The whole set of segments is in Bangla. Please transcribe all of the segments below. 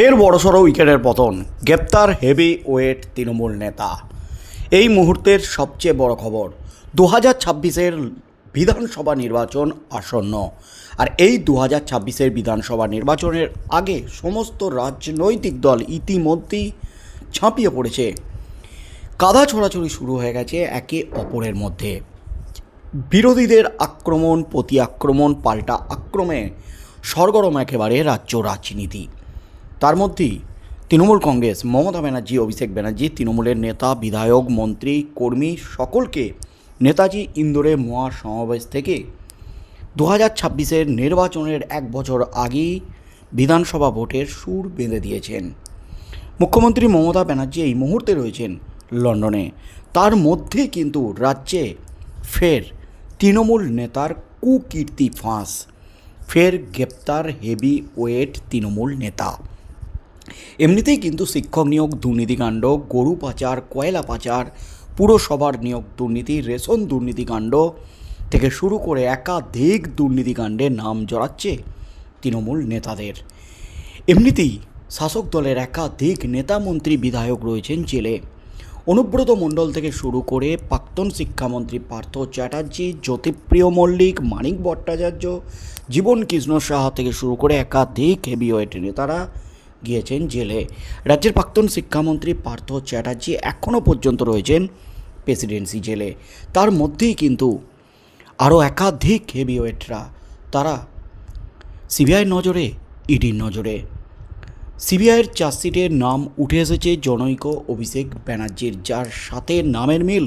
ফের বড়সড় উইকেটের পতন। গ্রেপ্তার হেভি ওয়েট তৃণমূল নেতা। এই মুহূর্তের সবচেয়ে বড় খবর দু হাজার ছাব্বিশের বিধানসভা নির্বাচন আসন্ন। আর এই দু হাজার ছাব্বিশের বিধানসভা নির্বাচনের আগে সমস্ত রাজনৈতিক দল ইতিমধ্যেই ঝাঁপিয়ে পড়েছে। কাদা ছোড়াছড়ি শুরু হয়ে গেছে একে অপরের মধ্যে। বিরোধীদের আক্রমণ, প্রতি আক্রমণ, পাল্টা আক্রমে সরগরম একেবারে রাজ্য রাজনীতি। তার মধ্যেই তৃণমূল কংগ্রেস, মমতা ব্যানার্জি, অভিষেক ব্যানার্জি, তৃণমূলের নেতা, বিধায়ক, মন্ত্রী, কর্মী সকলকে নেতাজি ইন্দোরে মহা সমাবেশ থেকে দু হাজার ছাব্বিশের নির্বাচনের এক বছর আগেই বিধানসভা ভোটের সুর বেঁধে দিয়েছেন। মুখ্যমন্ত্রী মমতা ব্যানার্জি এই মুহূর্তে রয়েছেন লন্ডনে। তার মধ্যে কিন্তু রাজ্যে ফের তৃণমূল নেতার কুকীর্তি ফাঁস, ফের গ্রেপ্তার হেভি ওয়েট তৃণমূল নেতা। এমনিতেই কিন্তু শিক্ষক নিয়োগ দুর্নীতিকাণ্ড গরু পাচার, কয়লা পাচার, পুরসভার নিয়োগ দুর্নীতি, রেশন দুর্নীতিকাণ্ড থেকে শুরু করে একাধিক দুর্নীতিকাণ্ডে নাম জড়াচ্ছে তৃণমূল নেতাদের। এমনিতেই শাসক দলের একাধিক নেতা মন্ত্রী বিধায়ক রয়েছেন জেলে। অনুব্রত মণ্ডল থেকে শুরু করে প্রাক্তন শিক্ষামন্ত্রী পার্থ চ্যাটার্জি, জ্যোতিপ্রিয় মল্লিক, মানিক ভট্টাচার্য, জীবন কৃষ্ণ সাহা থেকে শুরু করে একাধিক হেভিওয়েট নেতারা গিয়েছেন জেলে। রাজ্যের প্রাক্তন শিক্ষামন্ত্রী পার্থ চ্যাটার্জি এখনও পর্যন্ত রয়েছেন প্রেসিডেন্সি জেলে। তার মধ্যেই কিন্তু আরও একাধিক হেভিওয়েটরা, তারা সিবিআইয়ের নজরে, ইডির নজরে। সিবিআইয়ের চার্জশিটের নাম উঠে এসেছে জনৈক অভিষেক ব্যানার্জির, যার সাথে নামের মিল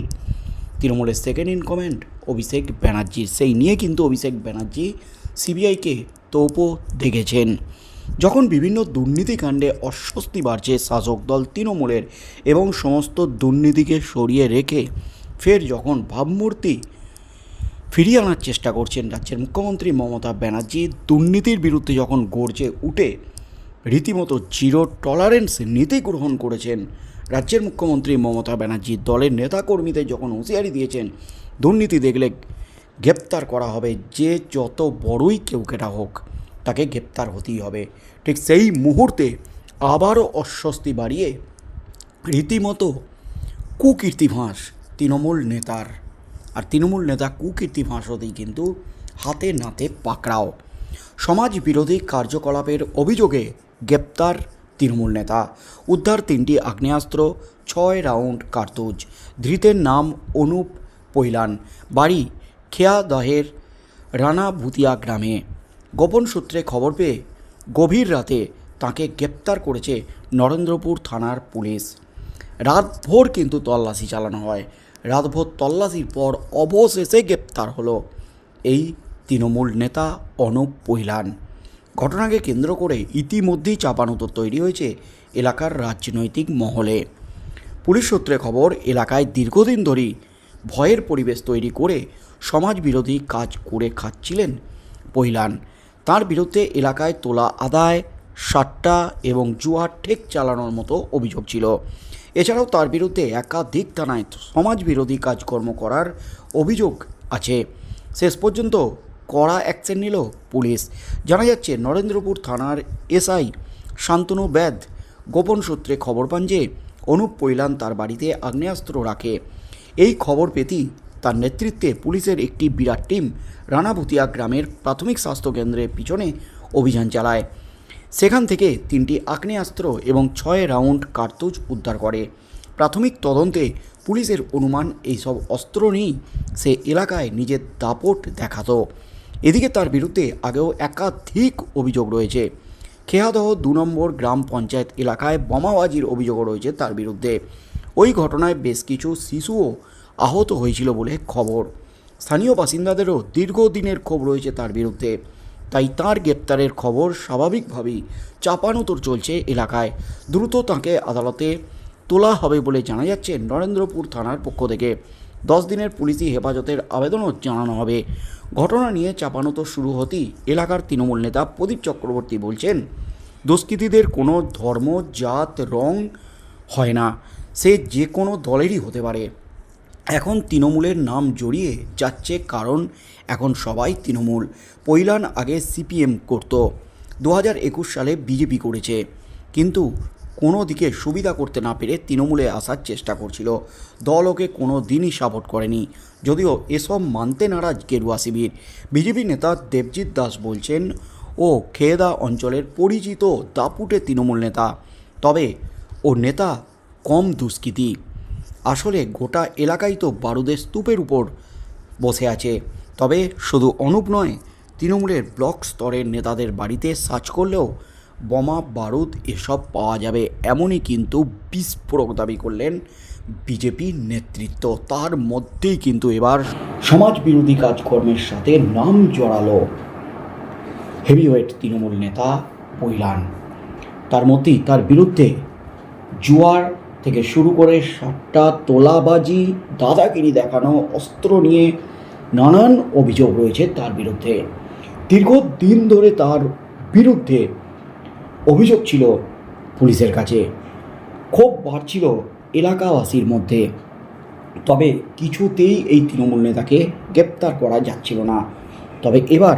তৃণমূলের second in comment Abhishek Banerjee সেই নিয়ে কিন্তু অভিষেক ব্যানার্জি সিবিআইকে তোপও দেখেছেন যখন বিভিন্ন দুর্নীতিকাণ্ডে অস্বস্তি বাড়ছে শাসক দল তৃণমূলের এবং সমস্ত দুর্নীতিকে সরিয়ে রেখে, ফের যখন ভাবমূর্তি ফিরিয়ে আনার চেষ্টা করছেন রাজ্যের মুখ্যমন্ত্রী মমতা ব্যানার্জি, দুর্নীতির বিরুদ্ধে যখন গর্জে উঠে, রীতিমতো জিরো টলারেন্স নীতি গ্রহণ করেছেন রাজ্যের মুখ্যমন্ত্রী মমতা ব্যানার্জি, দলের নেতাকর্মীদের যখন হুঁশিয়ারি দিয়েছেন, দুর্নীতি দেখলে গ্রেপ্তার করা হবে যে যত বড়ই কেউ কেটা হোক। তাকে গ্রেপ্তার হতেই হবে। ঠিক সেই মুহূর্তে আবারও অস্বস্তি বাড়িয়ে রীতিমতো কুকীর্তি ফাঁস তৃণমূল নেতার। আর তৃণমূল নেতা কুকীর্তি ফাঁস হতেই কিন্তু হাতে নাতে পাকড়াও। সমাজ বিরোধী কার্যকলাপের অভিযোগে গ্রেপ্তার তৃণমূল নেতা। উদ্ধার তিনটি আগ্নেয়াস্ত্র, ছয় রাউন্ড কার্তুজ, ধৃতের নাম অনুপ পৈলান। বাড়ি খেয়াদহের রানা ভুতিয়া গ্রামে। গোপন সূত্রে খবর পেয়ে গভীর রাতে তাকে গ্রেপ্তার করেছে নরেন্দ্রপুর থানার পুলিশ। রাতভর কিন্তু তল্লাশি চালানো হয়। রাতভর তল্লাশির পর অবশেষে গ্রেপ্তার হলো। এই তৃণমূল নেতা অনুপ পৈলান ঘটনাকে কেন্দ্র করে ইতিমধ্যেই চাপানুতর তৈরি হয়েছে এলাকার রাজনৈতিক মহলে। পুলিশ সূত্রে খবর, এলাকায় দীর্ঘদিন ধরেই ভয়ের পরিবেশ তৈরি করে সমাজ বিরোধী কাজ করে খাচ্ছিলেন পৈলান তার বিরুদ্ধে এলাকায় তোলা আদায়, সাট্টা এবং জুয়ার ঠেক চালানোর মতো অভিযোগ ছিল। এছাড়াও তার বিরুদ্ধে একাধিক থানায় সমাজ বিরোধী কাজকর্ম করার অভিযোগ আছে। শেষ পর্যন্ত কড়া অ্যাকশন নিল পুলিশ। জানা যাচ্ছে, নরেন্দ্রপুর থানার এসআই শান্তনু ব্যাদ গোপন সূত্রে খবর পান যে, অনুপ পৈলান তার বাড়িতে আগ্নেয়াস্ত্র রাখে। এই খবর পেতেই তার নেতৃত্বে পুলিশের একটি বিরাট টিম রানাভুতিয়া গ্রামের প্রাথমিক স্বাস্থ্যকেন্দ্রের পিছনে অভিযান চালায়। সেখান থেকে তিনটি আগ্নেয়াস্ত্র এবং ছয় রাউন্ড কার্তুজ উদ্ধার করে। প্রাথমিক তদন্তে পুলিশের অনুমান, এইসব অস্ত্র নিয়েই সে এলাকায় নিজের দাপট দেখাতো। এদিকে তার বিরুদ্ধে আগেও একাধিক অভিযোগ রয়েছে। খেয়াদহ দু নম্বর গ্রাম পঞ্চায়েত এলাকায় বোমাবাজির অভিযোগও রয়েছে তার বিরুদ্ধে। ওই ঘটনায় বেশ কিছু শিশুও আহত হয়েছিল বলে খবর। স্থানীয় বাসিন্দাদেরও দীর্ঘদিনের ক্ষোভ রয়েছে তার বিরুদ্ধে। তাই তার গ্রেপ্তারের খবর স্বাভাবিকভাবেই চাপানোতর চলছে এলাকায়। দ্রুত তাকে আদালতে তোলা হবে বলে জানা যাচ্ছে নরেন্দ্রপুর থানার পক্ষ থেকে। দশ দিনের পুলিশি হেফাজতের আবেদনও জানানো হবে। ঘটনা নিয়ে চাপানোতর শুরু হতেই এলাকার তৃণমূল নেতা প্রদীপ চক্রবর্তী বলছেন, দুষ্কৃতীদের কোনো ধর্ম, জাত, রং হয় না। সে যে কোনো দলেরই হতে পারে। এখন তৃণমূলের নাম জড়িয়ে যাচ্ছে কারণ এখন সবাই তৃণমূল। পৈলান আগে সিপিএম করত। দু হাজার একুশ সালে বিজেপি করেছে। কিন্তু কোনো দিকে সুবিধা করতে না পেরে তৃণমূলে আসার চেষ্টা করছিল। দল ওকে কোনো দিনই সাপোর্ট করেনি। যদিও এসব মানতে নারাজ গেরুয়া শিবির। বিজেপি নেতা দেবজিৎ দাস বলছেন, ও খেয়েদা অঞ্চলের পরিচিত দাপুটে তৃণমূল নেতা। তবে ও নেতা কম দুষ্কৃতী। আসলে গোটা এলাকাই তো বারুদের স্তূপের উপর বসে আছে। তবে শুধু অনুপ নয়, তৃণমূলের ব্লক স্তরের নেতাদের বাড়িতে সার্চ করলেও বোমা, বারুদ এসব পাওয়া যাবে এমনই কিন্তু বিস্ফোরক দাবি করলেন বিজেপি নেতৃত্ব। তার মধ্যেই কিন্তু এবার সমাজ বিরোধী কাজকর্মের সাথে নাম জড়ালো হেভিওয়েট তৃণমূল নেতা পৈলান তার মধ্যেই তার বিরুদ্ধে জুয়ার থেকে শুরু করে সাতটা তোলাবাজি, দাদাগিরি দেখানো, অস্ত্র নিয়ে নানান অভিযোগ রয়েছে তার বিরুদ্ধে। দীর্ঘদিন ধরে তার বিরুদ্ধে অভিযোগ ছিল পুলিশের কাছে। ক্ষোভ বাড়ছিল এলাকাবাসীর মধ্যে। তবে কিছুতেই এই তৃণমূল নেতাকে গ্রেপ্তার করা যাচ্ছিল না। তবে এবার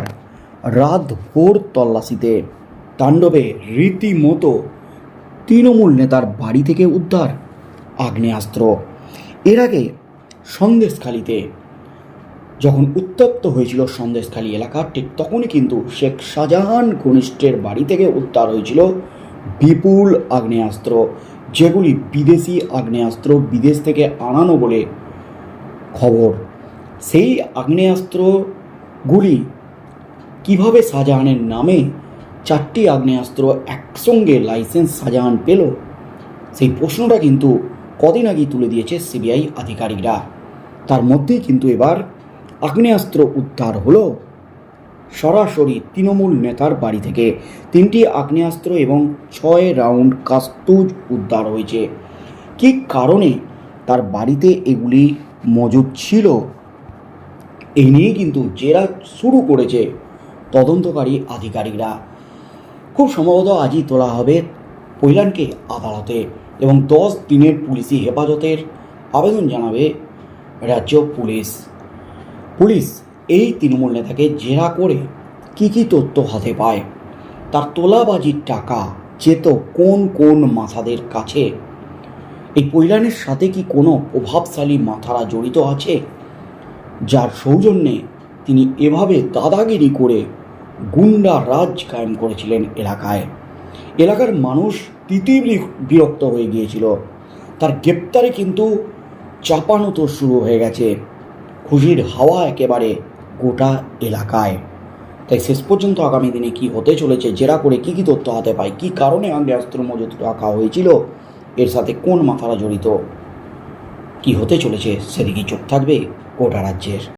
রাত ভোর তল্লাশিতে তাণ্ডবে রীতিমতো তৃণমূল নেতার বাড়ি থেকে উদ্ধার। আগ্নেয়াস্ত্র। এর আগে সন্দেশখালিতে যখন উত্তপ্ত হয়েছিল সন্দেশখালী এলাকা, ঠিক তখনই কিন্তু শেখ শাহজাহান ঘনিষ্ঠের বাড়ি থেকে উদ্ধার হয়েছিল বিপুল আগ্নেয়াস্ত্র, যেগুলি বিদেশি আগ্নেয়াস্ত্র বিদেশ থেকে আনানো বলে খবর। সেই আগ্নেয়াস্ত্রগুলি কীভাবে শাহজাহানের নামে চারটি আগ্নেয়াস্ত্র একসঙ্গে লাইসেন্স শাহজাহান পেল। সেই প্রশ্নটা কিন্তু কদিন আগেই তুলে দিয়েছে সিবিআই আধিকারিকরা। তার মধ্যেই কিন্তু এবার আগ্নেয়াস্ত্র উদ্ধার হলো সরাসরি তৃণমূল নেতার বাড়ি থেকে। তিনটি আগ্নেয়াস্ত্র এবং ছয় রাউন্ড কাস্তুজ উদ্ধার হয়েছে। কী কারণে তার বাড়িতে এগুলি মজুদ ছিল? এই নিয়ে কিন্তু জেরা শুরু করেছে তদন্তকারী আধিকারিকরা। খুব সম্ভবত আজই তোলা হবে পৈলানকে আদালতে এবং দশ দিনের পুলিশি হেফাজতের আবেদন জানাবে রাজ্য পুলিশ। পুলিশ এই তৃণমূল নেতাকে জেরা করে কী কী তথ্য হাতে পায়, তার তোলাবাজির টাকা যেত কোন কোন মাথাদের কাছে, এই পৈলানের সাথে কি কোনো প্রভাবশালী মাথারা জড়িত আছে, যার সৌজন্যে তিনি এভাবে দাদাগিরি করে গুন্ডা রাজ কায়েম করেছিলেন এলাকায়। এলাকার মানুষ তিতির বিরক্ত হয়ে গিয়েছিল। তার গ্রেপ্তারে কিন্তু চাপানো তো শুরু হয়ে গেছে। খুশির হাওয়া একেবারে গোটা এলাকায়। তাই শেষ পর্যন্ত আগামী দিনে কি হতে চলেছে, জেরা করে কি কী তথ্য হাতে পায়, কি কারণে আগ্নেয়াস্ত্র মজুত রাখা হয়েছিল, এর সাথে কোন মাথারা জড়িত, কি হতে চলেছে সেদিকে চোখ থাকবে গোটা রাজ্যের।